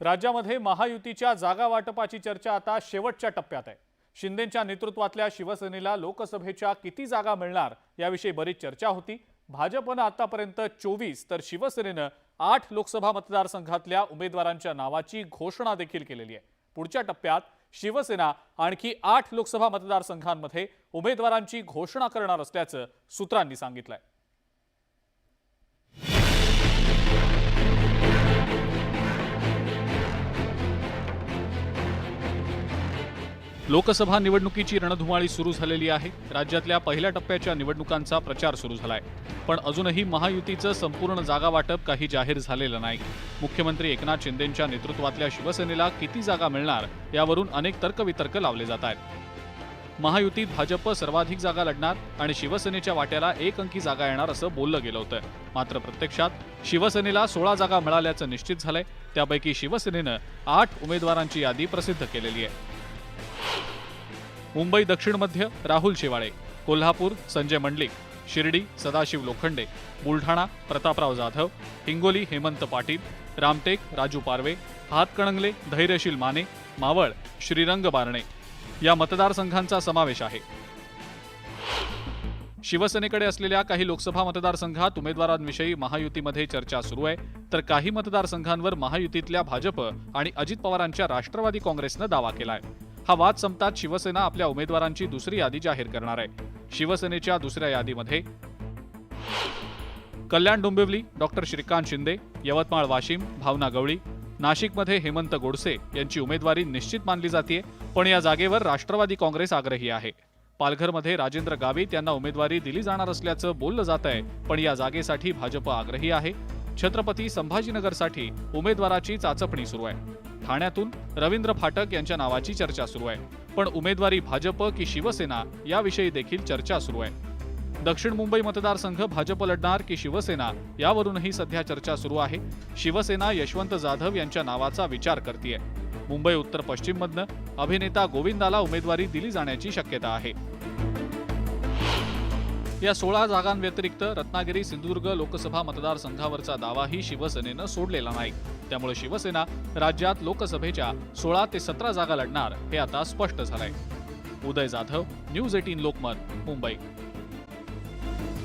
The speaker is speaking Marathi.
राज्यामध्ये महायुतीच्या जागा वाटपाची चर्चा आता शेवटच्या टप्प्यात आहे. शिंदेच्या नेतृत्वातल्या शिवसेनेला लोकसभेच्या किती जागा मिळणार याविषयी बरीच चर्चा होती. भाजपनं आतापर्यंत चोवीस तर शिवसेनेनं आठ लोकसभा मतदारसंघातल्या उमेदवारांच्या नावाची घोषणा देखील केलेली आहे. पुढच्या टप्प्यात शिवसेना आणखी आठ लोकसभा मतदारसंघांमध्ये उमेदवारांची घोषणा करणार असल्याचं सूत्रांनी सांगितलंय. लोकसभा निवडणुकीची रणधुमाळी सुरू झालेली आहे. राज्यातल्या पहिल्या टप्प्याच्या निवडणुकांचा प्रचार सुरू झालाय. पण अजूनही महायुतीचं संपूर्ण जागा वाटप काही जाहीर झालेलं नाही. मुख्यमंत्री एकनाथ शिंदेंच्या नेतृत्वातल्या शिवसेनेला किती जागा मिळणार यावरून अनेक तर्कवितर्क लावले जात आहेत. महायुतीत भाजप सर्वाधिक जागा लढणार आणि शिवसेनेच्या वाट्याला एक अंकी जागा येणार असं बोललं गेलं होतं. मात्र प्रत्यक्षात शिवसेनेला सोळा जागा मिळाल्याचं निश्चित झालंय. त्यापैकी शिवसेनेनं आठ उमेदवारांची यादी प्रसिद्ध केलेली आहे. मुंबई दक्षिण मध्य राहुल शेवाळे. कोल्हापूर संजय मंडलिक. शिर्डी सदाशिव लोखंडे. बुलढाणा प्रतापराव जाधव. हिंगोली हेमंत पाटील. रामटेक राजू पारवे. हातकणंगले धैर्यशील माने. मावळ श्रीरंग बारणे. या मतदारसंघांचा समावेश आहे. शिवसेनेकडे असलेल्या काही लोकसभा मतदारसंघात उमेदवारांविषयी महायुतीमध्ये चर्चा सुरू आहे. तर काही मतदारसंघांवर महायुतीतल्या भाजप आणि अजित पवारांच्या राष्ट्रवादी काँग्रेसनं दावा केलाय. हा वाद संपतात शिवसेना आपल्या उमेदवारांची दुसरी यादी जाहीर करणार आहे. शिवसेनेच्या दुसऱ्या यादीमध्ये कल्याण डोंबिवली डॉक्टर श्रीकांत शिंदे यवतमाळ वाशिम भावना गवळी नाशिकमध्ये हेमंत गोडसे यांची उमेदवारी निश्चित मानली जाते पण या जागेवर राष्ट्रवादी काँग्रेस आग्रही आहे. पालघरमध्ये राजेंद्र गावित यांना उमेदवारी दिली जाणार असल्याचं बोललं जात आहे पण या जागेसाठी भाजप आग्रही आहे. छत्रपती संभाजीनगरसाठी उमेदवाराची चाचपणी सुरू आहे. ठाण्यातून रवींद्र फाटक यांच्या नावाची चर्चा सुरू आहे. पण उमेदवारी भाजप की शिवसेना याविषयी देखील चर्चा सुरू आहे. दक्षिण मुंबई मतदारसंघ भाजप लढणार की शिवसेना यावरूनही सध्या चर्चा सुरू आहे. शिवसेना यशवंत जाधव यांच्या नावाचा विचार करतीये. मुंबई उत्तर पश्चिममधनं अभिनेता गोविंदाला उमेदवारी दिली जाण्याची शक्यता आहे. या सोळा जागांव्यतिरिक्त रत्नागिरी सिंधुदुर्ग लोकसभा मतदारसंघावरचा दावाही शिवसेनेनं सोडलेला नाही. त्यामुळे शिवसेना राज्यात लोकसभेच्या सोळा ते सतरा जागा लढणार हे आता स्पष्ट झालंय. Uday Jadhav News eighteen Lokmat Mumbai.